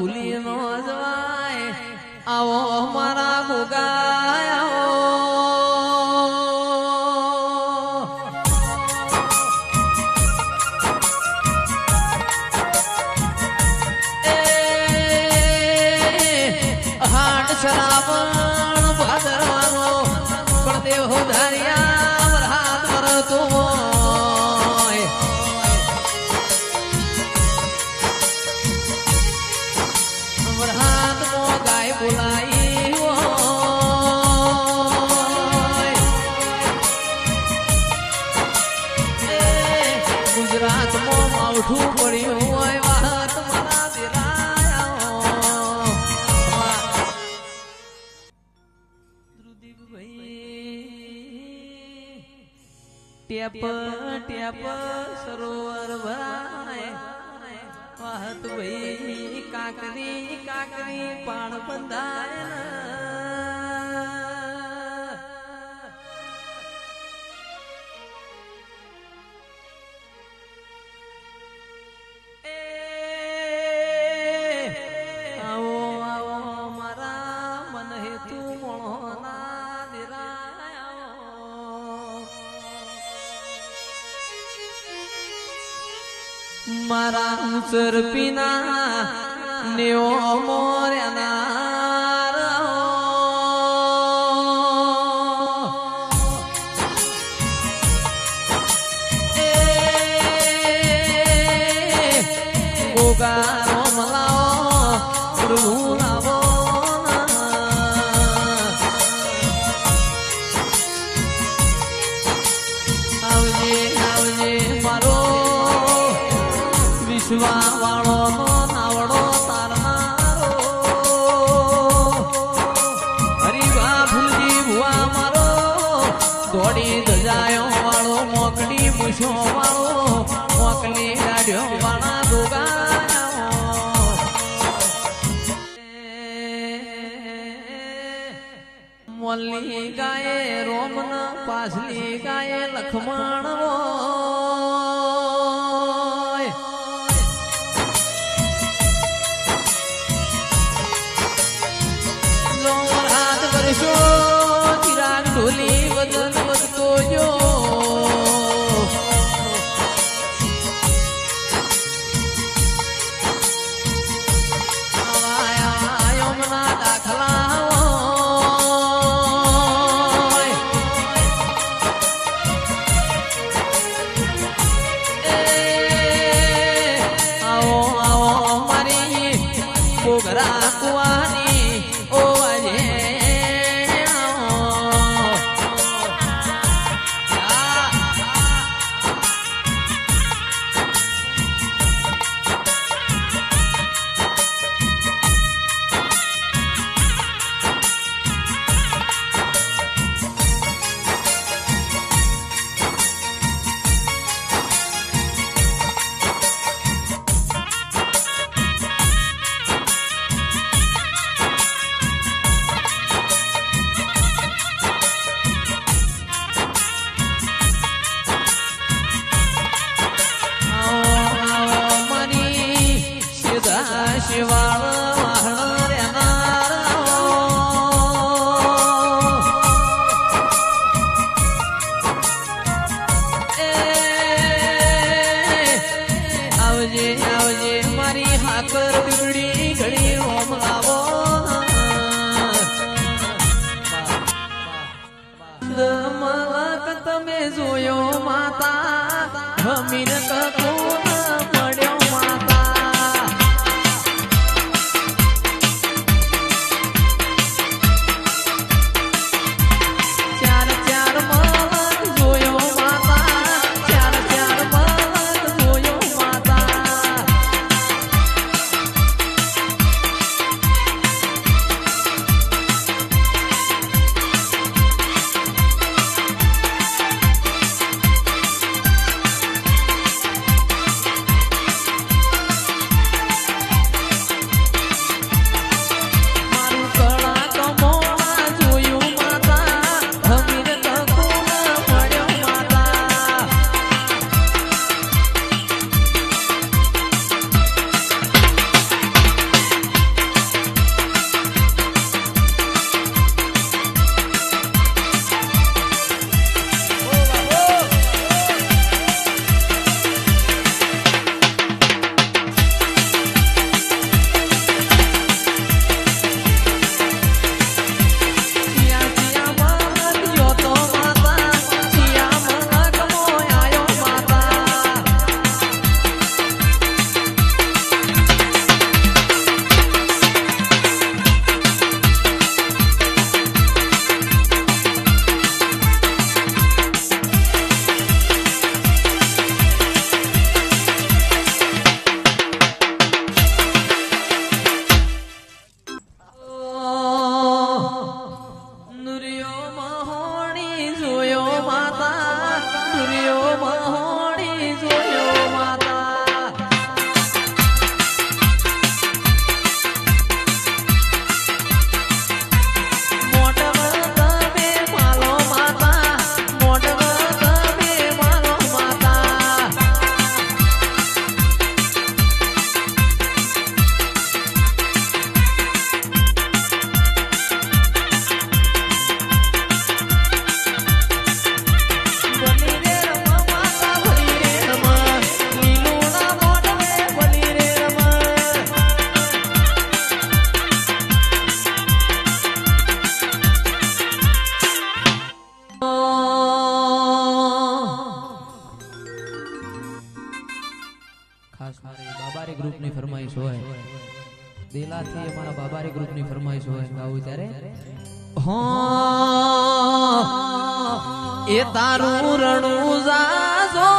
ભૂલી ન જવાય આવો અમારા ભોગાય. શરાબ ગુજરાતમાં માવઠું પડ્યું હોય વાત મારા દિરાયા ધ્રુદીપભાઈ ટેપ ટેપ સરોવર ભા ચાહત ભાઈ કાકરી કાકરી પાણ બંધાય મારા ઉસર પીના નેઓ મોર્યાના ગોગા મોલી ગાય રોમન પાછલી ગાય લખમણ જોયો માતા. હમીર કક ફરમાઈશ હોય. દિલાથી અમારા બાબારી ગ્રુપની ફરમાઈશ હોય ગાવું ત્યારે? હા, એ તારું રણું જાજો.